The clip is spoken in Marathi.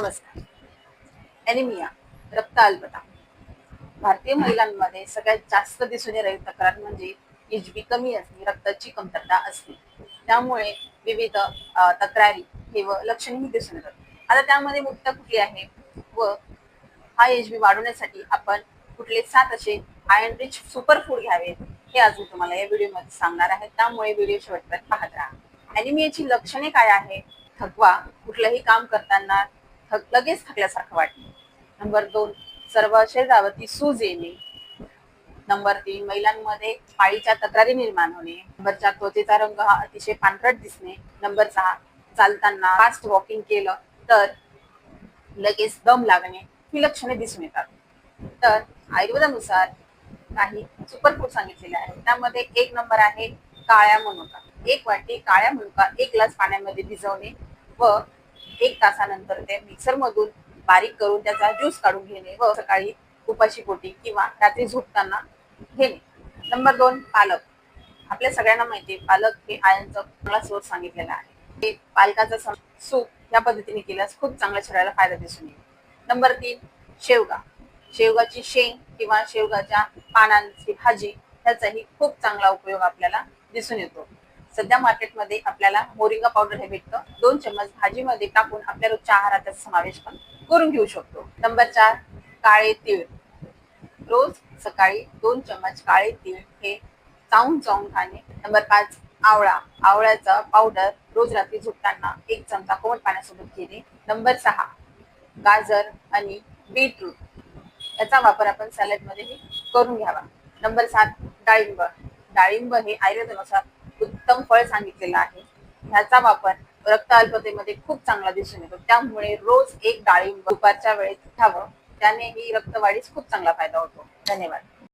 नमस्कार. ॲनिमिया रक्त अल्पता भारतीय महिलांमध्ये सगळ्यात जास्त दिसून येणारी तक्रार म्हणजे एच बी कमी असणे रक्ताची कमतरता असणे. त्यामुळे विविध तक्रारी हे व लक्षणेही दिसून येतात. आता त्यामध्ये मुक्त कुठली आहे व हा एच बी वाढवण्यासाठी आपण कुठले सात असे आयर्न रिच सुपर फूड घ्यावेत हे अजून तुम्हाला या व्हिडिओमध्ये सांगणार आहे. त्यामुळे व्हिडिओ शेवटपर्यंत पाहत राहा. ॲनिमियाची लक्षणे काय आहे? थकवा कुठलंही काम करताना थक लगेच थकल्यासारखं वाटणे नंबर दोन सर्व शरीरावरती सूज येणे नंबर तीन महिलांमध्ये पाळीच्या तक्रारी निर्माण होणे. नंबर चार त्वचेचा रंग हा अतिशय पांढरट दिसणे. नंबर सहा चालताना फास्ट वॉकिंग केलं तर लगेच दम लागणे ही लक्षणे दिसून येतात. तर आयुर्वेदानुसार काही सुपरफूड सांगितलेले आहेत त्यामध्ये एक नंबर आहे काळ्या मनुका. एक वाटी काळ्या मनुका एक ग्लास पाण्यामध्ये भिजवणे व एक तासानंतर ते मिक्सर मधून बारीक करून त्याचा ज्यूस काढून घेणे व सकाळी उपाशी पोटी किंवा रात्री झोपताना घेणे. नंबर दोन पालक. आपल्या सगळ्यांना माहिती पालक हे आयनचा चांगला सोर्स सांगितलेला आहे. हे पालकाचा सूप या पद्धतीने केल्यास खूप चांगल्या शरीराला फायदा दिसून येईल. नंबर तीन शेवगा. शेवगाची शेंग किंवा शेवगाच्या पानांची भाजी ह्याचाही खूप चांगला उपयोग आपल्याला दिसून येतो. सध्या मार्केटमध्ये आपल्याला मोरिंगा पावडर हे भेटतं. दोन चम्मच भाजीमध्ये टाकून आपल्या रोजच्या आहाराचा समावेश पण करून घेऊ शकतो. नंबर चार काळे तीळ. रोज सकाळी दोन चम्मच काळे तीळ हे चावून चावून खाणे. नंबर पाच आवळा. आवळ्याचा पावडर रोज रात्री झोपताना एक चमचा कोमट पाण्यासोबत घेणे. नंबर सहा गाजर आणि बीटरूट. याचा वापर आपण सॅलडमध्ये करून घ्यावा. नंबर सात डाळिंब. डाळिंब हे आयुर्वेदानुसार उत्तम फळ सांगितलेलं आहे. ह्याचा वापर रक्त अल्पतेमध्ये खूप चांगला दिसून येतो. त्यामुळे रोज एक डाळिंब दुपारच्या वेळेत त्याने त्यानेही रक्तवाढीस खूप चांगला फायदा होतो. धन्यवाद.